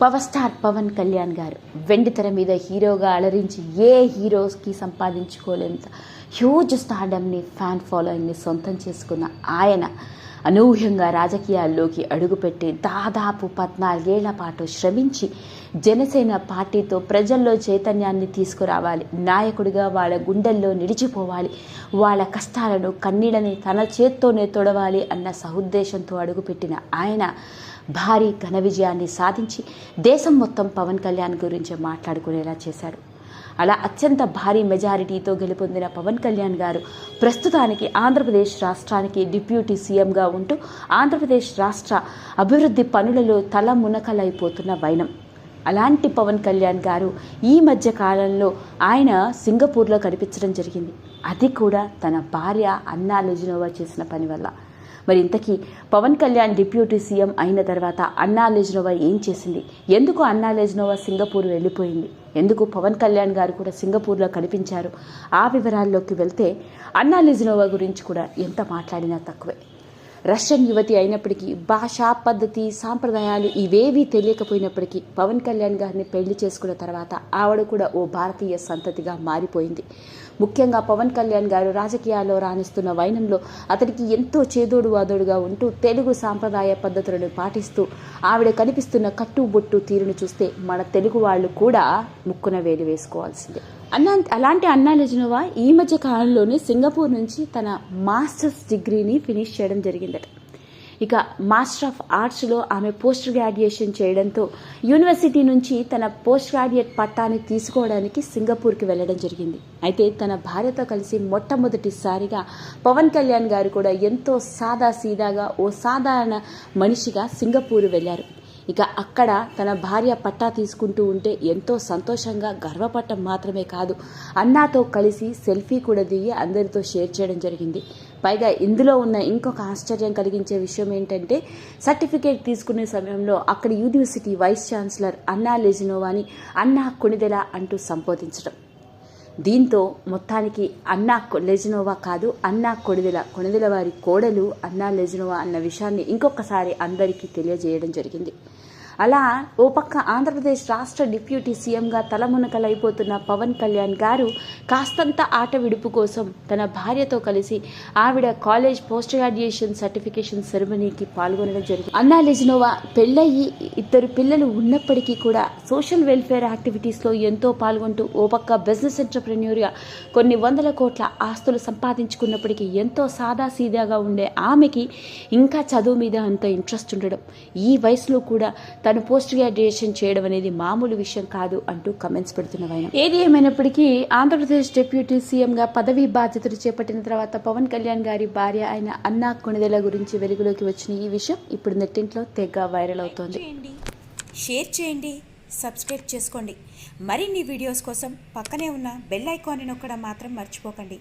Power star Pawan Kalyan గారు వెండితెర మీద హీరోగా అలరించి ఏ హీరోస్కి సంపాదించుకోలేంత హ్యూజ్ స్టార్డమ్ని ఫ్యాన్ ఫాలోయింగ్ని సొంతం చేసుకున్న ఆయన. అనూహ్యంగా రాజకీయాల్లోకి అడుగుపెట్టి దాదాపు పద్నాలుగేళ్ళ పాటు శ్రమించి జనసేన పార్టీతో ప్రజల్లో చైతన్యాన్ని తీసుకురావాలి. నాయకుడిగా వాళ్ళ గుండెల్లో నిలిచిపోవాలి. వాళ్ళ కష్టాలను కన్నీళ్ళని తన చేత్తోనే తొడవాలి అన్న సహుద్దేశంతో అడుగుపెట్టిన ఆయన భారీ ఘన విజయాన్ని సాధించి దేశం మొత్తం పవన్ కళ్యాణ్ గురించి మాట్లాడుకునేలా చేశారు. అలా అత్యంత భారీ మెజారిటీతో గెలుపొందిన పవన్ కళ్యాణ్ గారు ప్రస్తుతానికి ఆంధ్రప్రదేశ్ రాష్ట్రానికి డిప్యూటీ సీఎంగా ఉంటూ ఆంధ్రప్రదేశ్ రాష్ట్ర అభివృద్ధి పనులలో తల మునకలైపోతున్న వైనం. అలాంటి పవన్ కళ్యాణ్ గారు ఈ మధ్య కాలంలో ఆయన సింగపూర్లో కనిపించడం జరిగింది. అది కూడా తన భార్య అన్నా లెజినోవా చేసిన పని వల్ల. మరి ఇంతకీ పవన్ కళ్యాణ్ డిప్యూటీ సీఎం అయిన తర్వాత అన్నా లెజ్నోవా ఏం చేసింది? ఎందుకు అన్నా లెజ్నోవా సింగపూర్ వెళ్ళిపోయింది? ఎందుకు పవన్ కళ్యాణ్ గారు కూడా సింగపూర్లో కనిపించారు? ఆ వివరాల్లోకి వెళ్తే అన్నా లెజ్నోవా గురించి కూడా ఎంత మాట్లాడినా తక్కువే. రష్యన్ యువతి అయినప్పటికీ భాష పద్ధతి సాంప్రదాయాలు ఇవేవీ తెలియకపోయినప్పటికీ పవన్ కళ్యాణ్ గారిని పెళ్ళి చేసుకున్న తర్వాత ఆవిడ కూడా ఓ భారతీయ సంతతిగా మారిపోయింది. ముఖ్యంగా పవన్ కళ్యాణ్ గారు రాజకీయాల్లో రాణిస్తున్న వైనంలో అతనికి ఎంతో చేదోడు వాదోడుగా ఉంటూ తెలుగు సాంప్రదాయ పద్ధతులను పాటిస్తూ ఆవిడ కనిపిస్తున్న కట్టుబొట్టు తీరును చూస్తే మన తెలుగు వాళ్ళు కూడా ముక్కున వేలు వేసుకోవాల్సిందే. అన్నా అలాంటి అన్నా లెజినోవా ఈ మధ్య కాలంలోనే సింగపూర్ నుంచి తన మాస్టర్స్ డిగ్రీని ఫినిష్ చేయడం జరిగిందట. ఇక మాస్టర్ ఆఫ్ ఆర్ట్స్లో ఆమె పోస్ట్ గ్రాడ్యుయేషన్ చేయడంతో యూనివర్సిటీ నుంచి తన పోస్ట్ గ్రాడ్యుయేట్ పట్టాన్ని తీసుకోవడానికి సింగపూర్కి వెళ్ళడం జరిగింది. అయితే తన భార్యతో కలిసి మొట్టమొదటిసారిగా పవన్ కళ్యాణ్ గారు కూడా ఎంతో సాదా సీదాగా ఓ సాధారణ మనిషిగా సింగపూర్ వెళ్ళారు. ఇక అక్కడ తన భార్య పట్టా తీసుకుంటూ ఉంటే ఎంతో సంతోషంగా గర్వపడటం మాత్రమే కాదు అన్నాతో కలిసి సెల్ఫీ కూడా దిగి అందరితో షేర్ చేయడం జరిగింది. పైగా ఇందులో ఉన్న ఇంకొక ఆశ్చర్యం కలిగించే విషయం ఏంటంటే సర్టిఫికేట్ తీసుకునే సమయంలో అక్కడ యూనివర్సిటీ వైస్ ఛాన్సలర్ అన్నా లెజినోవాని అన్నా కొణిదెల అంటూ సంబోధించడం దీంతో మొత్తానికి అన్నా లెజినోవా కాదు అన్నా కొణిదెల కొణిదెల వారి కోడలు అన్నా లెజినోవా అన్న విషయాన్ని ఇంకొకసారి అందరికీ తెలియజేయడం జరిగింది. అలా ఓ పక్క ఆంధ్రప్రదేశ్ రాష్ట్ర డిప్యూటీ సీఎంగా తలమునకలైపోతున్న పవన్ కళ్యాణ్ గారు కాస్తంత ఆట విడుపు కోసం తన భార్యతో కలిసి ఆవిడ కాలేజ్ పోస్ట్ గ్రాడ్యుయేషన్ సర్టిఫికేషన్ సెరమనీకి పాల్గొనడం జరిగింది. అన్నా లెజినోవా పెళ్ళయి ఇద్దరు పిల్లలు ఉన్నప్పటికీ కూడా సోషల్ వెల్ఫేర్ యాక్టివిటీస్లో ఎంతో పాల్గొంటూ ఓ పక్క బిజినెస్ ఎంటర్ప్రెన్యూర్గా కొన్ని వందల కోట్ల ఆస్తులు సంపాదించుకున్నప్పటికీ ఎంతో సాదాసీదాగా ఉండే ఆమెకి ఇంకా చదువు మీద అంత ఇంట్రెస్ట్ ఉండడం. ఈ వయసులో కూడా తను పోస్ట్ గ్రాడ్యుయేషన్ చేయడం అనేది మామూలు విషయం కాదు అంటూ కమెంట్స్ పెడుతున్నవాయన ఏది ఏమైనప్పటికీ ఆంధ్రప్రదేశ్ డిప్యూటీ సీఎంగా పదవీ బాధ్యతలు చేపట్టిన తర్వాత పవన్ కళ్యాణ్ గారి భార్య అయిన అన్నా కొణిదెల గురించి వెలుగులోకి వచ్చిన ఈ విషయం ఇప్పుడు నెట్టింట్లో తెగ వైరల్ అవుతోంది. షేర్ చేయండి సబ్స్క్రైబ్ చేసుకోండి. మరిన్ని వీడియోస్ కోసం పక్కనే ఉన్న బెల్ ఐకాన్ని నొక్కడం మాత్రం మర్చిపోకండి.